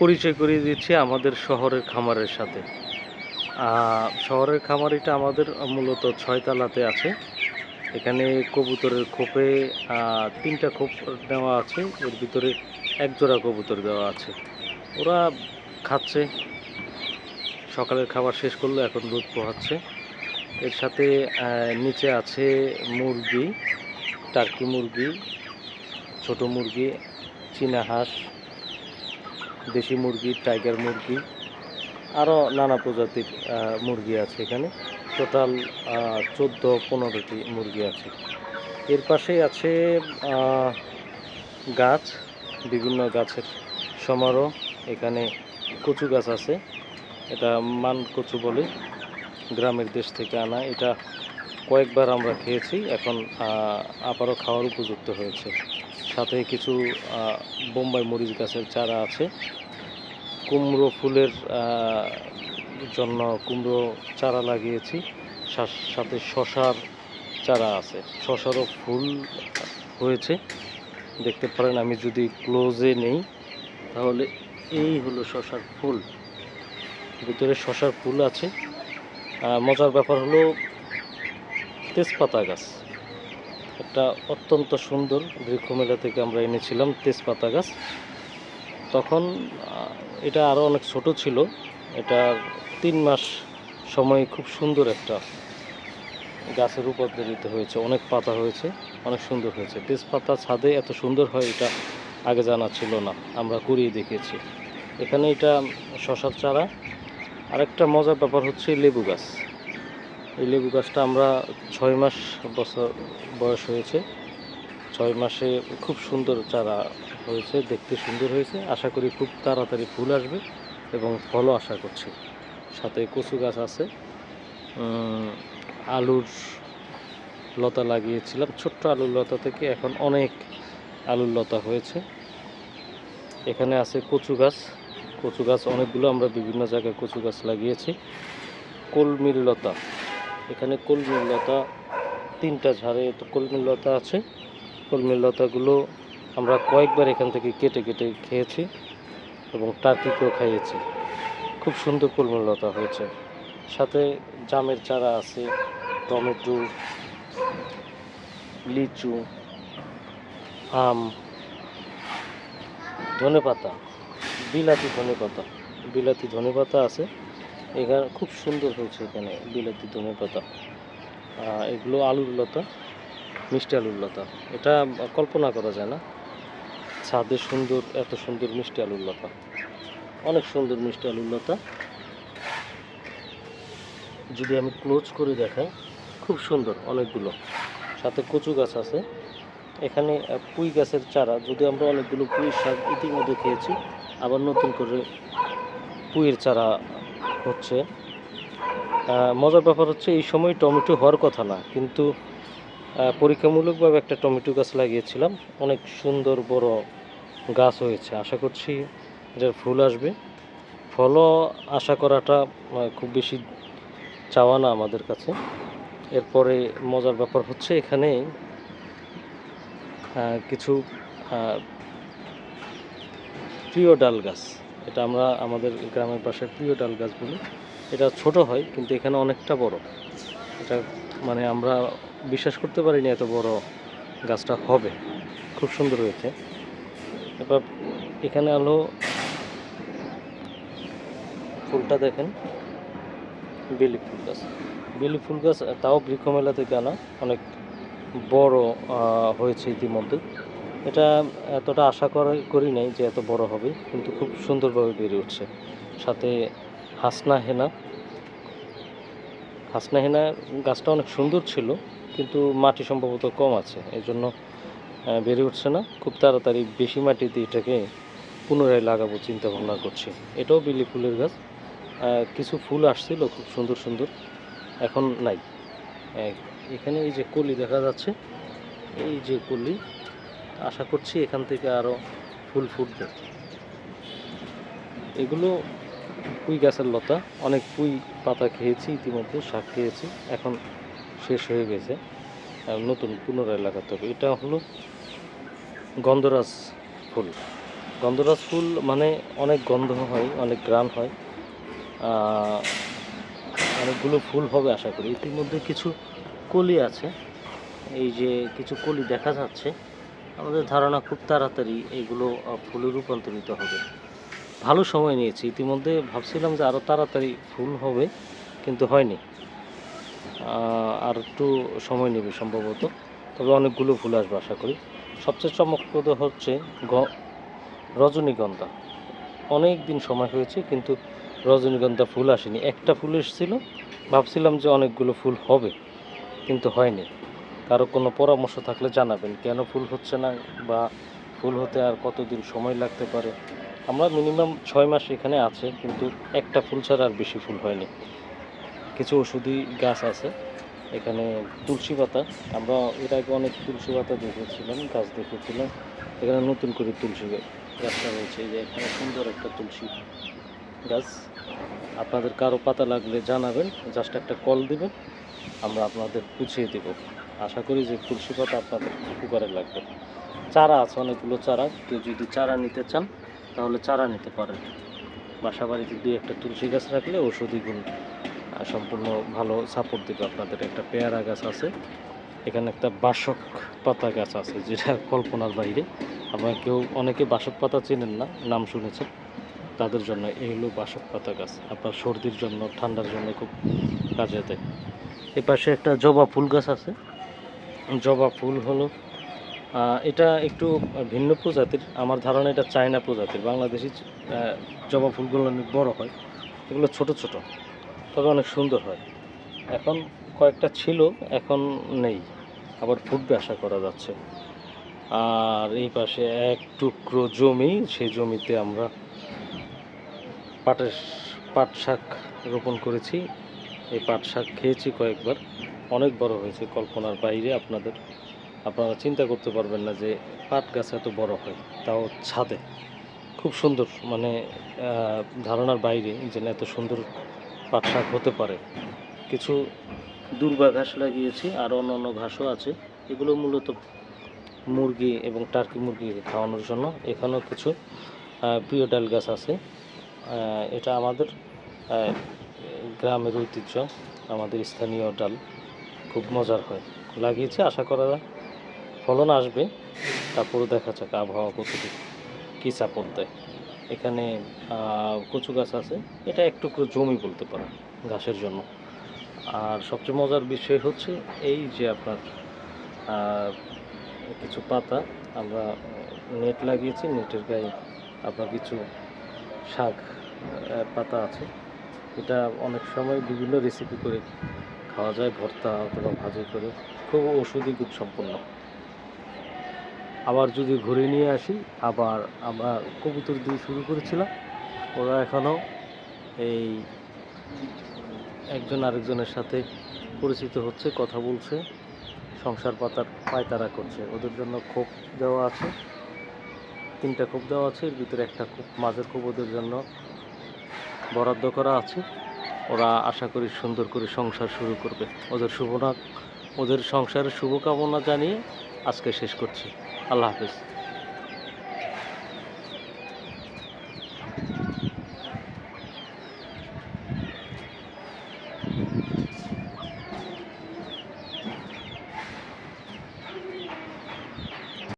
পরিচয় করিয়ে দিচ্ছি আমাদের শহরের খামারের সাথে। শহরের খামারিটা আমাদের মূলত ছয়তলাতে আছে। এখানে কবুতরের খোপে তিনটা খোপ দেওয়া আছে। এর ভিতরে এক জোড়া কবুতর দেওয়া আছে। ওরা খাচ্ছে। সকালের খাবার শেষ করল, এখন দুধ পোহাচ্ছে। এর সাথে নিচে আছে মুরগি, টার্কি মুরগি, ছোট মুরগি, চীনা হাঁস। দেশি মুরগি টাইগার মুরগি আরও নানা প্রজাতির মুরগি আছে এখানে। টোটাল চোদ্দ, পনেরোটি মুরগি আছে। এর পাশেই আছে গাছ, বিভিন্ন গাছের সমারোহ। এখানে কচু গাছ আছে। এটা মান কচু বলে গ্রামের দেশ থেকে আনা। এটা কয়েকবার আমরা খেয়েছি। এখন আবারও খাওয়ার উপযুক্ত হয়েছে। সাথে কিছু বোম্বাই মরিচ গাছের চারা আছে। কুমড়ো ফুলের জন্য কুমড়ো চারা লাগিয়েছি। সাথে শশার চারা আছে। শশারও ফুল হয়েছে। দেখতে পারেন আমি যদি ক্লোজে নেই, তাহলে এই হলো শশার ফুল। ভিতরে শশার ফুল আছে। মজার ব্যাপার হলো তেজপাতা গাছ। একটা অত্যন্ত সুন্দর বৃক্ষমেলা থেকে আমরা এনেছিলাম তেজপাতা গাছ। তখন এটা আরও অনেক ছোট ছিল। এটা তিন মাস সময় খুব সুন্দর একটা গাছের উপর রূপান্তরিত হয়েছে। অনেক পাতা হয়েছে, অনেক সুন্দর হয়েছে। তেজপাতা ছাদে এত সুন্দর হয় এটা আগে জানা ছিল না, আমরা করিয়ে দেখেছি। এখানে এটা শশার চারা। আরেকটা মজার ব্যাপার হচ্ছে লেবু গাছ। এই লেবু গাছটা আমরা ছয় মাস বছর বয়স হয়েছে। ছয় মাসে খুব সুন্দর চারা হয়েছে, দেখতে সুন্দর হয়েছে। আশা করি খুব তাড়াতাড়ি ফুল আসবে এবং ফলও আশা করছি। সাথে কচু গাছ আছে। আলুর লতা লাগিয়েছিলাম। ছোট্ট আলুর লতা থেকে এখন অনেক আলুর লতা হয়েছে। এখানে আছে কচু গাছ। কচু গাছ অনেকগুলো, আমরা বিভিন্ন জায়গায় কচু গাছ লাগিয়েছি। কলমির লতা। এখানে কলমির লতা তিনটা ঝাড়ে তো কলমির লতা আছে। কলমির লতাগুলো আমরা কয়েকবার এখান থেকে কেটে কেটে খেয়েছি এবং টার্কিকেও খাইয়েছি। খুব সুন্দর কলমির লতা হয়েছে। সাথে জামের চারা আছে, টমেটো, লিচু, আম, ধনেপাতা, বিলাতি ধনেপাতা বিলাতি ধনেপাতা আছে। এখানে খুব সুন্দর হয়েছে এখানে বিলাতি ধনেপাতা আহ, এগুলো আলুর লতা মিষ্টি আলুর লতা। এটা কল্পনা করা যায় না। ছাদে সুন্দর এত সুন্দর মিষ্টি আলুর লতা। অনেক সুন্দর মিষ্টি আলুর লতা। যদি আমি ক্লোজ করে দেখাই খুব সুন্দর অনেকগুলো। সাথে কচু গাছ আছে। এখানে পুঁই গাছের চারা। যদি আমরা অনেকগুলো পুঁই শাক ইতিমধ্যে খেয়েছি আবার নতুন করে পুঁইয়ের চারা হচ্ছে মজার ব্যাপার হচ্ছে এই সময় টমেটো হওয়ার কথা না, কিন্তু পরীক্ষামূলকভাবে একটা টমেটো গাছ লাগিয়েছিলাম। অনেক সুন্দর বড় গাছ হয়েছে। আশা করছি এটার ফুল আসবে। ফলও আশা করাটা খুব বেশি চাওয়া না আমাদের কাছে। এরপরে মজার ব্যাপার হচ্ছে এখানে কিছু প্রিয় ডাল গাছ। এটা আমরা আমাদের গ্রামের পাশে প্রিয় ডাল গাছ বলি। এটা ছোট হয়, কিন্তু এখানে অনেকটা বড়। এটা মানে আমরা বিশ্বাস করতে পারিনি এত বড় গাছটা হবে। খুব সুন্দর হয়েছে। এবার এখানে আলো ফুলটা দেখেন। বেলি ফুল গাছ। বেলি ফুল গাছ, তাও বৃক্ষমেলা থেকে আনা অনেক বড় হয়েছে ইতিমধ্যে। এটা এতটা আশা করে নাই যে এত বড় হবে, কিন্তু খুব সুন্দরভাবে বেড়ে উঠছে। সাথে হাসনা হেনা। হাসনা হেনা গাছটা অনেক সুন্দর ছিল, কিন্তু মাটি সম্ভবত কম আছে এই জন্য বেড়ে উঠছে না। খুব তাড়াতাড়ি বেশি মাটিতে এটাকে পুনরায় লাগাবো চিন্তা ভাবনা করছি। এটাও বিলি ফুলের গাছ। কিছু ফুল আসছিল, খুব সুন্দর সুন্দর। এখন নাই। এখানে এই যে কলি দেখা যাচ্ছে, এই যে কলি আশা করছি এখান থেকে আরও ফুল ফুটবে। এগুলো পুঁই গাছের লতা। অনেক পুঁই পাতা খেয়েছি, ইতিমধ্যে শাক খেয়েছি। এখন শেষ হয়ে গেছে। আর নতুন পুনরায় লাগাতে হবে। এটা হলো গন্ধরাজ ফুল। গন্ধরাজ ফুল মানে অনেক গন্ধ হয়, অনেক গ্রাম হয়। অনেকগুলো ফুল হবে আশা করি। ইতিমধ্যে কিছু কলি আছে। এই যে কিছু কলি দেখা যাচ্ছে। আমাদের ধারণা খুব তাড়াতাড়ি এগুলো ফুলে রূপান্তরিত হবে। ভালো সময় নিয়েছি। ইতিমধ্যে ভাবছিলাম যে আরও তাড়াতাড়ি ফুল হবে, কিন্তু হয়নি। আর একটু সময় নেবে সম্ভবত। তবে অনেকগুলো ফুল আসবে আশা করি। সবচেয়ে চমকপ্রদ হচ্ছে গ- রজনীগন্ধা। অনেক দিন সময় হয়েছে, কিন্তু রজনীগন্ধা ফুল আসেনি। একটা ফুল এসেছিল, ভাবছিলাম যে অনেকগুলো ফুল হবে, কিন্তু হয়নি। কারও কোনো পরামর্শ থাকলে জানাবেন। কেন ফুল হচ্ছে না বা ফুল হতে আর কতদিন সময় লাগতে পারে? আমরা মিনিমাম ছয় মাস এখানে আছে, কিন্তু একটা ফুল ছাড়া আর বেশি ফুল হয়নি। কিছু ওষুধি গাছ আছে, এখানে তুলসী পাতা। আমরা এর আগে অনেক তুলসী পাতা দেখেছিলাম, গাছ দেখেছিলাম। এখানে নতুন করে তুলসী গাছটা রয়েছে যে এখানে সুন্দর একটা তুলসী গাছ। আপনাদের কারও পাতা লাগলে জানাবেন, জাস্ট একটা কল দিবেন। আমরা আপনাদের বুঝিয়ে দেব। আশা করি যে তুলসী পাতা আপনাদের উপকারে লাগবে। চারা আছে, অনেকগুলো চারা। কেউ যদি চারা নিতে চান, তাহলে চারা নিতে পারেন। বাসা বাড়িতে দুই একটা তুলসী গাছ রাখলে ওষুধি গুণ সম্পূর্ণ ভালো সাপোর্ট দেবে আপনাদের। একটা পেয়ারা গাছ আছে, এখানে একটা বাসক পাতা গাছ আছে, যেটা কল্পনার বাইরে। আপনারা কেউ, অনেকে বাসক পাতা চেনেন না, নাম শুনেছেন। তাদের জন্য এই হলো বাসক পাতা গাছ। আপনার সর্দির জন্য, ঠান্ডার জন্য খুব কাজে দেয়। এ পাশে একটা জবা ফুল গাছ আছে। জবা ফুল হলো এটা একটু ভিন্ন প্রজাতির। আমার ধারণা এটা চায়না প্রজাতির। বাংলাদেশি জবা ফুলগুলো অনেক বড় হয়। এগুলো ছোট ছোট, তবে অনেক সুন্দর হয়। এখন কয়েকটা ছিল, এখন নেই। আবার ফুটবে আশা করা যাচ্ছে। আর এই পাশে এক টুকরো জমি, সেই জমিতে আমরা পাটের, পাট শাক রোপণ করেছি। এই পাট শাক খেয়েছি কয়েকবার। অনেক বড় হয়েছে কল্পনার বাইরে আপনাদের। আপনারা চিন্তা করতে পারবেন না যে পাট গাছ এত বড় হয়, তাও ছাদে। খুব সুন্দর মানে ধারণার বাইরে যে এত সুন্দর পাট শাক হতে পারে। কিছু দুর্বা ঘাস লাগিয়েছি আর অন্য অন্য ঘাসও আছে। এগুলো মূলত মুরগি এবং টার্কি মুরগিকে খাওয়ানোর জন্য। এখানেও কিছু প্রিয় ডাল গাছ আছে। এটা আমাদের গ্রামের ঐতিহ্য, আমাদের স্থানীয় ডাল খুব মজার হয়। লাগিয়েছি, আশা করা ফলন আসবে তারপরে দেখা যাক আবহাওয়া কতটুকু কী সাপোর্ট দেয়। এখানে কচু গাছ আছে, এটা একটু জমি বলতে পারেন ঘাসের জন্য। আর সবচেয়ে মজার বিষয় হচ্ছে এই যে আপনার কিছু পাতা, আমরা নেট লাগিয়েছি, নেটের গায়ে আপনার কিছু শাক পাতা আছে। এটা অনেক সময় বিভিন্ন রেসিপি করে খাওয়া যায়, ভর্তা অথবা ভাজি করে। খুব ওষুধি গুণ সম্পন্ন। আবার যদি ঘুরে নিয়ে আসি, আবার আমরা কবুতর দিয়ে শুরু করেছিলাম। ওরা এখনও এই একজন আরেকজনের সাথে পরিচিত হচ্ছে, কথা বলছে, সংসার পাতার পায়তারা করছে। ওদের জন্য খোপ দেওয়া আছে, তিনটা খোপ দেওয়া আছে, এর ভিতরে একটা খোপ, মাঝের খোপ ওদের জন্য বরাদ্দ করা আছে। ওরা আশা করি সুন্দর করে সংসার শুরু করবে। ওদের শুভনা ওদের সংসারের শুভকামনা জানিয়ে আজকে শেষ করছি। আল্লাহ হাফেজ।